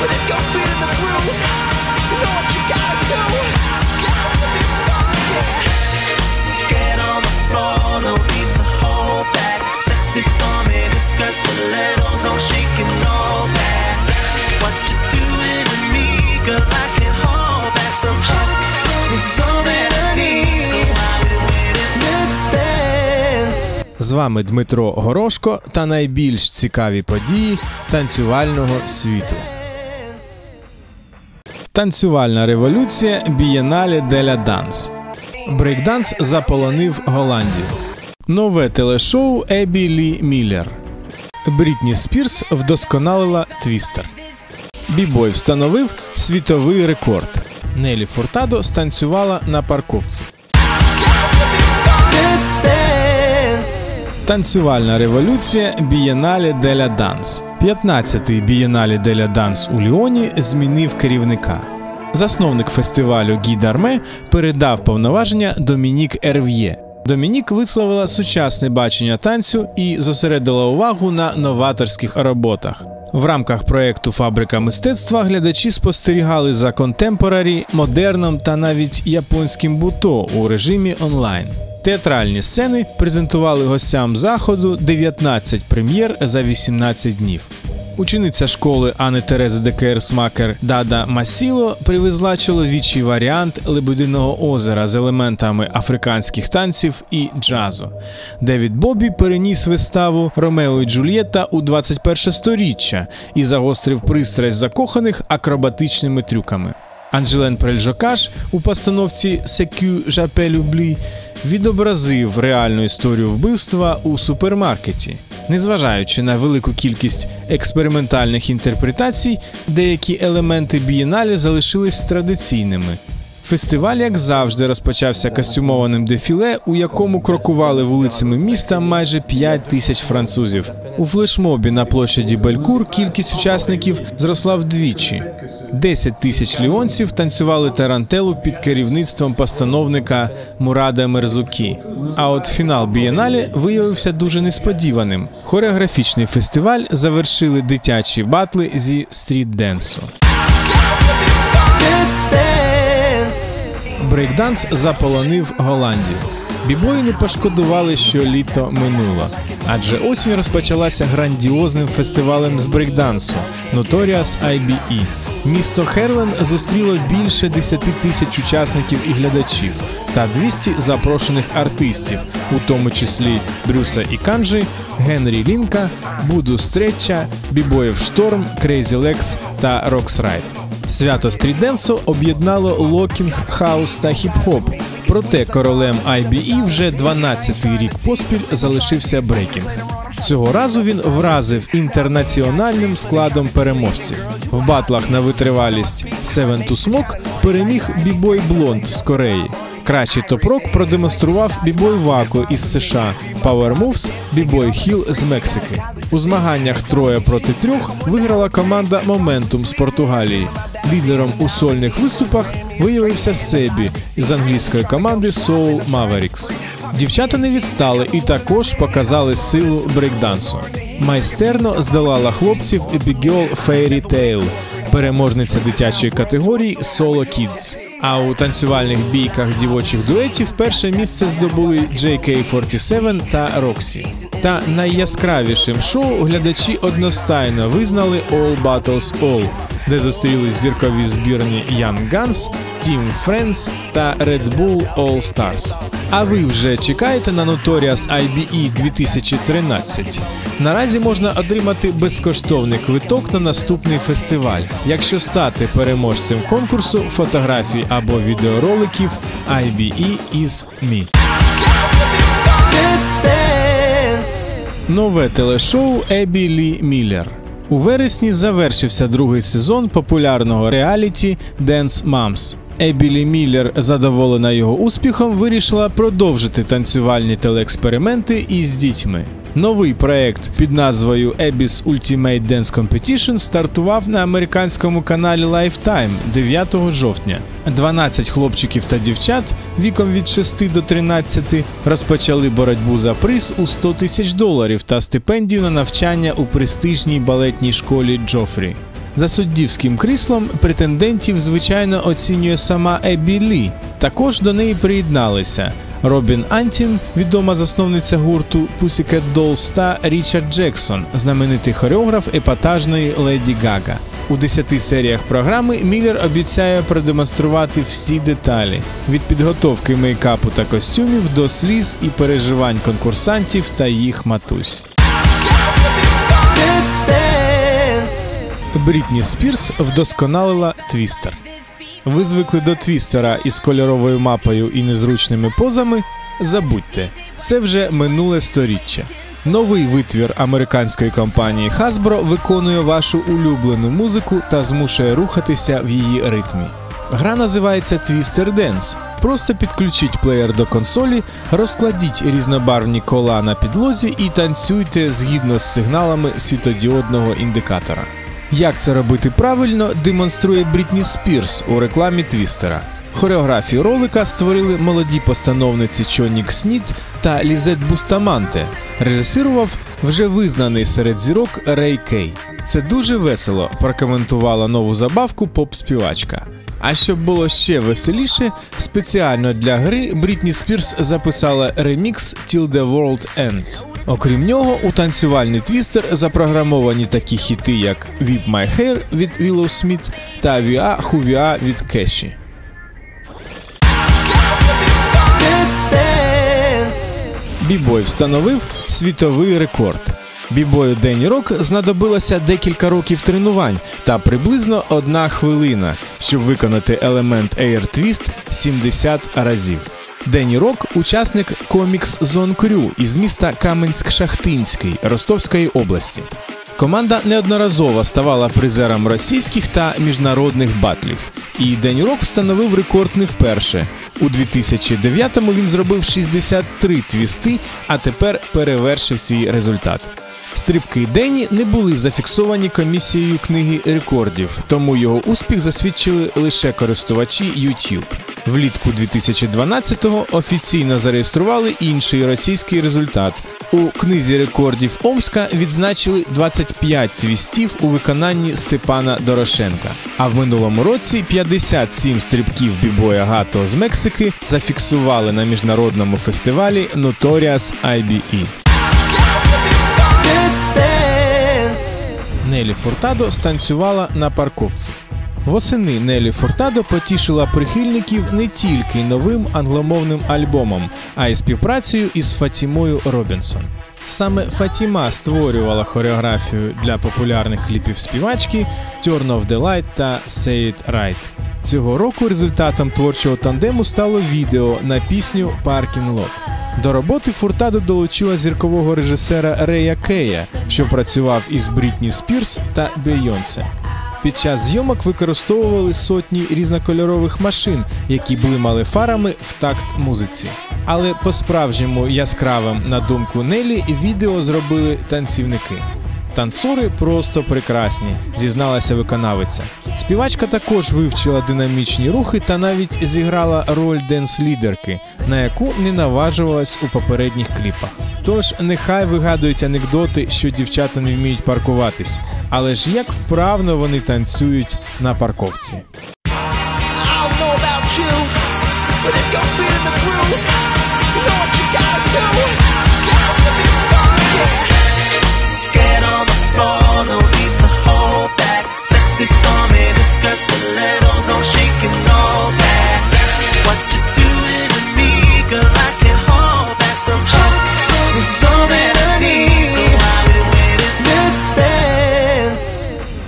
But if you're feeling the groove, you know what you gotta do. Scout to be funky. Get on the floor, no need to hold back. Sexy for me, discuss stilettos on shaking all that. What you doing to me, girl? I can hold back some hugs. It's all that I need. So why we waiting? Let's dance. З вами Дмитро Горошко та найбільш цікаві події танцювального світу. Танцювальна революція Бієнале Деля Данс. Брейкданс заполонив Голландію. Нове телешоу Ебі Лі Міллер. Брітні Спірс вдосконалила твістер. Бібой встановив світовий рекорд. Нелі Фуртадо станцювала на парковці. Танцювальна революція Бієнале Деля Данс. 15-й Бієнале Деля Данс у Ліоні змінив керівника. Засновник фестивалю Гі Дарме передав повноваження Домінік Ерв'є. Домінік висловила сучасне бачення танцю і зосередила увагу на новаторських роботах. В рамках проєкту Фабрика мистецтва глядачі спостерігали за контемпорарі, модерном та навіть японським буто у режимі онлайн. Театральні сцени презентували гостям заходу 19 прем'єр за 18 днів. Учениця школи Анни Терези Декер Смакер Дада Масіло привезла чоловічий варіант Лебединого озера з елементами африканських танців і джазу. Девід Бобі переніс виставу Ромео і Джульєта у 21 сторіччя і загострив пристрасть закоханих акробатичними трюками. Анжелен Прельжокаш у постановці «Секю Жапе Люблі» відобразив реальну історію вбивства у супермаркеті. Незважаючи на велику кількість експериментальних інтерпретацій, деякі елементи бієналі залишились традиційними. Фестиваль, як завжди, розпочався костюмованим дефіле, у якому крокували вулицями міста майже 5 тисяч французів. У флешмобі на площаді Белькур кількість учасників зросла вдвічі. 10 тисяч ліонців танцювали тарантелу під керівництвом постановника Мурада Мерзукі. А от фінал бієналі виявився дуже несподіваним. Хореографічний фестиваль завершили дитячі батли зі стріт-денсу. Брейкданс заполонив Голландію. Бібої не пошкодували, що літо минуло, адже осінь розпочалася грандіозним фестивалем з брейкдансу Notorious IBE. Місто Херлен зустріло більше 10 тисяч учасників і глядачів та 200 запрошених артистів, у тому числі Брюса і Канджі, Генрі Лінка, Буду Стреча, Бібоїв Шторм, Крейзі Лекс та Роксрайт. Свято стрітденсу об'єднало локінг, хаус та хіп-хоп. Проте королем IBE вже 12-й рік поспіль залишився брейкінг. Цього разу він вразив інтернаціональним складом переможців. В батлах на витривалість Seven to Smoke переміг бібой Блонд з Кореї. Кращий топ-рок продемонстрував бібой Вако із США, Power Moves – бібой Хіл з Мексики. У змаганнях троє проти трьох виграла команда Momentum з Португалії. Лідером у сольних виступах виявився Себі із англійської команди Soul Mavericks. Дівчата не відстали і також показали силу брейкдансу. Майстерно здолала хлопців Abigail Fairy Tale, переможниця дитячої категорії Solo Kids. А у танцювальних бійках дівочих дуетів перше місце здобули JK47 та Roxy. Та найяскравішим шоу глядачі одностайно визнали All Battles All, де зустрілись зіркові збірні Young Guns, Team Friends та Red Bull All Stars. А ви вже чекаєте на Notorious IBE 2013? Наразі можна отримати безкоштовний квиток на наступний фестиваль, якщо стати переможцем конкурсу фотографій або відеороликів IBE is Me. Нове телешоу Ебі Лі Міллер. У вересні завершився другий сезон популярного реаліті Dance Moms. Ебілі Міллер, задоволена його успіхом, вирішила продовжити танцювальні телеексперименти із дітьми. Новий проект під назвою Abby's Ultimate Dance Competition стартував на американському каналі Lifetime 9 жовтня. 12 хлопчиків та дівчат віком від 6 до 13 розпочали боротьбу за приз у 100 тисяч доларів та стипендію на навчання у престижній балетній школі Джофрі. За суддівським кріслом претендентів звичайно оцінює сама Еббі Лі. Також до неї приєдналися Робін Антін, відома засновниця гурту Pussycat Dolls та Річард Джексон, знаменитий хореограф епатажної Леді Гага. У 10 серіях програми Міллер обіцяє продемонструвати всі деталі від підготовки мейкапу та костюмів до сліз і переживань конкурсантів та їх матусь. Брітні Спірс вдосконалила твістер. Ви звикли до твістера із кольоровою мапою і незручними позами. Забудьте, це вже минуле сторіччя. Новий витвір американської компанії Hasbro виконує вашу улюблену музику та змушує рухатися в її ритмі. Гра називається Twister Dance. Просто підключіть плеєр до консолі, розкладіть різнобарвні кола на підлозі і танцюйте згідно з сигналами світодіодного індикатора. Як це робити правильно, демонструє Брітні Спірс у рекламі Твістера. Хореографію ролика створили молоді постановниці Чонік Сніт та Лізет Бустаманте. Режисирував вже визнаний серед зірок Рей Кей. Це дуже весело, прокоментувала нову забавку поп-співачка. А щоб було ще веселіше, спеціально для гри Брітні Спірс записала ремікс Till the World Ends. Окрім нього, у танцювальний твістер запрограмовані такі хіти, як Whip My Hair від Willow Smith та Віа Хувіа від Кеші. Бібой встановив світовий рекорд. Бібою Дені Рок знадобилося декілька років тренувань та приблизно одна хвилина, щоб виконати елемент Air Twist 70 разів. Дені Рок учасник комікс Зон Крю із міста Каменськ-Шахтинський Ростовської області. Команда неодноразово ставала призером російських та міжнародних батлів. І Дені Рок встановив рекорд не вперше. У 2009-му він зробив 63 твісти, а тепер перевершив свій результат. Стрибки Дені не були зафіксовані комісією книги рекордів, тому його успіх засвідчили лише користувачі YouTube. Влітку 2012-го офіційно зареєстрували інший російський результат. У книзі рекордів Омська відзначили 25 твістів у виконанні Степана Дорошенка. А в минулому році 57 стрибків бібоя Гато з Мексики зафіксували на міжнародному фестивалі Notorious IBE. Нелі Фуртадо станцювала на парковці. Восени Нелі Фуртадо потішила прихильників не тільки новим англомовним альбомом, а й співпрацею із Фатімою Робінсон. Саме Фатіма створювала хореографію для популярних кліпів співачки Turn of the Light та Say It Right. Цього року результатом творчого тандему стало відео на пісню Parking Lot. До роботи Фуртадо долучила зіркового режисера Рея Кея, що працював із Брітні Спірс та Бейонсе. Під час зйомок використовували сотні різнокольорових машин, які блимали фарами в такт музиці. Але по-справжньому яскравим, на думку Нелі, відео зробили танцівники. Танцори просто прекрасні, зізналася виконавиця. Співачка також вивчила динамічні рухи та навіть зіграла роль денс-лідерки, на яку не наважувалась у попередніх кліпах. Тож нехай вигадують анекдоти, що дівчата не вміють паркуватись, але ж як вправно вони танцюють на парковці. But if you're feeling the groove, you know what you gotta do.